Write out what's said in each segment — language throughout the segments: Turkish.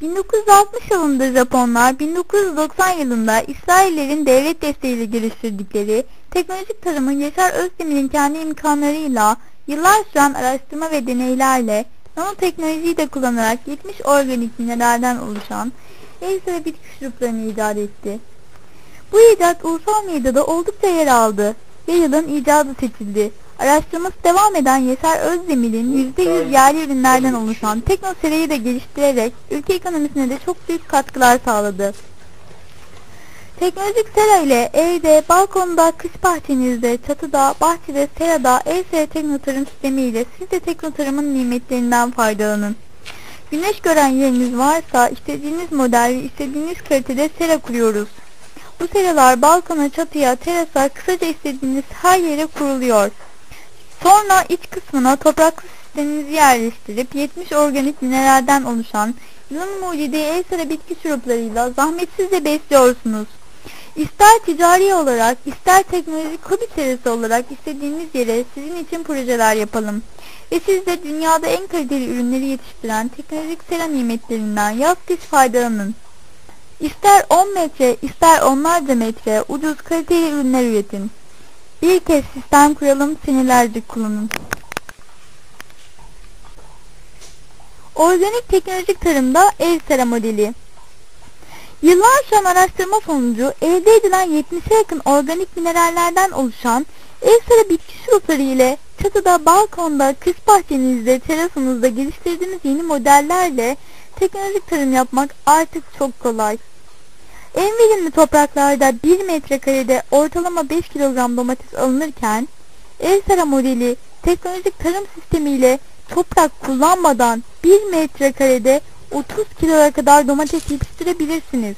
1960 yılında Japonlar 1990 yılında İsraillerin devlet desteğiyle geliştirdikleri teknolojik tarımın Yaşar Özdemir'in kendi imkanlarıyla yıllar süren araştırma ve deneylerle nanoteknolojiyi de kullanarak 70 organik mineralden oluşan el ve bitki şuruplarını icat etti. Bu icat ulusal medyada oldukça yer aldı ve yılın icadı seçildi. Araştırması devam eden Yeser Özdemir'in %100 yerli ürünlerden oluşan teknoseriyi de geliştirerek ülke ekonomisine de çok büyük katkılar sağladı. Teknolojik sera ile evde, balkonda, kış bahçenizde, çatıda, bahçede, serada, ES teknotarım sistemi ile siz de teknotarımın nimetlerinden faydalanın. Güneş gören yeriniz varsa istediğiniz model ve istediğiniz kalitede sera kuruyoruz. Bu seralar balkona, çatıya, terasa, kısaca istediğiniz her yere kuruluyor. Sonra iç kısmına topraklı sisteminizi yerleştirip 70 organik mineralden oluşan yılın mucidi el sıra bitki şuruplarıyla zahmetsizce besliyorsunuz. İster ticari olarak, ister teknolojik hobi serisi olarak istediğiniz yere sizin için projeler yapalım. Ve siz de dünyada en kaliteli ürünleri yetiştiren teknolojik sera nimetlerinden yaz kış faydalanın. İster 10 metre, ister onlarca metre ucuz kaliteli ürünler üretin. Bir kez sistem kuralım, senelerce kullanın. Organik teknolojik tarımda ev sera modeli. Yıllar süren araştırma sonucu elde edilen 70'e yakın organik minerallerden oluşan ev sera bitki şurupları ile çatıda, balkonda, kış bahçenizde, terasınızda geliştirdiğiniz yeni modellerle teknolojik tarım yapmak artık çok kolay. En verimli topraklarda 1 metrekarede ortalama 5 kilogram domates alınırken Elsera modeli teknolojik tarım sistemiyle toprak kullanmadan 1 metrekarede 30 kiloya kadar domates yetiştirebilirsiniz.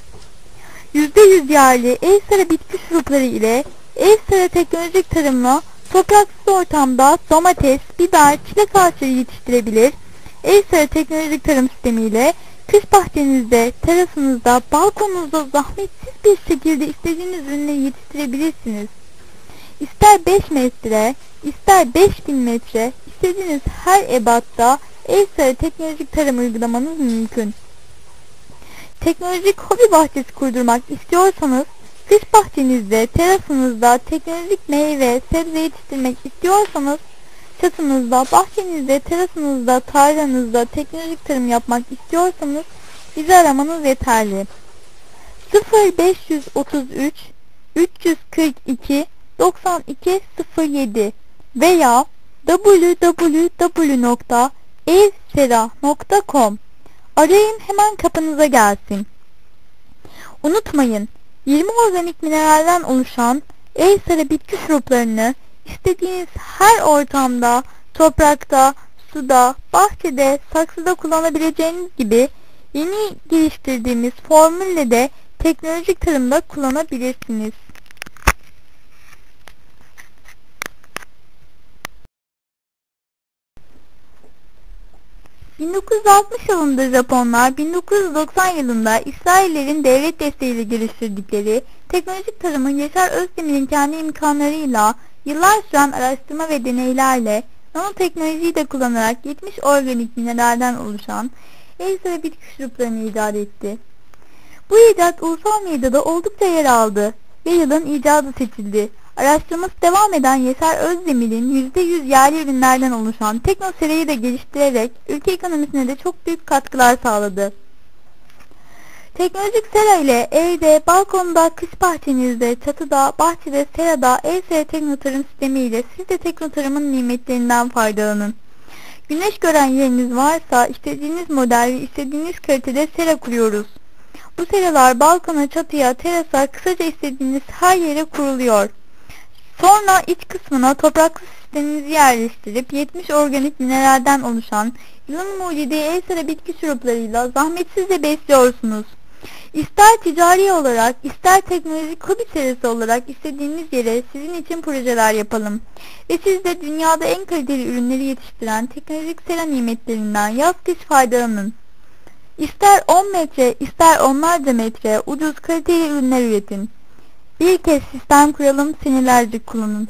%100 yerli Elsera bitki şurupları ile Elsera teknolojik tarımla topraksız ortamda domates, biber, çilek ağaçları yetiştirebilir. Elsera teknolojik tarım sistemiyle Kış bahçenizde, terasınızda, balkonunuzda zahmetsiz bir şekilde istediğiniz ürünleri yetiştirebilirsiniz. İster 5 metre, ister 5000 metre, istediğiniz her ebatta el sarı teknolojik tarım uygulamanız mümkün. Teknolojik hobi bahçesi kurdurmak istiyorsanız, kış bahçenizde, terasınızda teknolojik meyve, sebze yetiştirmek istiyorsanız çatınızda, bahçenizde, terasınızda, tarlanızda teknolojik tarım yapmak istiyorsanız bizi aramanız yeterli. 0533 342 9207 veya www.evsera.com Arayın hemen kapınıza gelsin. Unutmayın 20 organik mineralden oluşan sarı bitki şuruplarını İstediğiniz her ortamda, toprakta, suda, bahçede, saksıda kullanabileceğiniz gibi yeni geliştirdiğimiz formülle de teknolojik tarımda kullanabilirsiniz. ...1960 yılında Japonlar, 1990 yılında İsraillerin devlet desteğiyle geliştirdikleri teknolojik tarımın Yaşar Özdemir'in kendi imkanlarıyla Yıllar süren araştırma ve deneylerle nanoteknolojiyi de kullanarak 70 organik mineralden oluşan el ve bitki şuruplarını icat etti. Bu icat ulusal medyada oldukça yer aldı ve yılın icadı seçildi. Araştırması devam eden Yeser Özdemir'in %100 yerli ürünlerden oluşan teknoseriyi de geliştirerek ülke ekonomisine de çok büyük katkılar sağladı. Teknolojik sera ile evde, balkonda, kış bahçenizde, çatıda, bahçede, serada, ES teknotarım sistemi ile siz de teknotarımın nimetlerinden faydalanın. Güneş gören yeriniz varsa istediğiniz model ve istediğiniz kalitede sera kuruyoruz. Bu seralar balkona, çatıya, terasa, kısaca istediğiniz her yere kuruluyor. Sonra iç kısmına topraklı sisteminizi yerleştirip 70 organik mineralden oluşan yılın mucidi el sıra bitki şuruplarıyla zahmetsizce besliyorsunuz. İster ticari olarak, ister teknolojik hobi serisi olarak istediğiniz yere sizin için projeler yapalım. Ve siz de dünyada en kaliteli ürünleri yetiştiren teknolojik sera nimetlerinden yaz kış faydalanın. İster 10 metre, ister onlarca metre ucuz kaliteli ürünler üretin. Bir kez sistem kuralım, senelerce kullanın.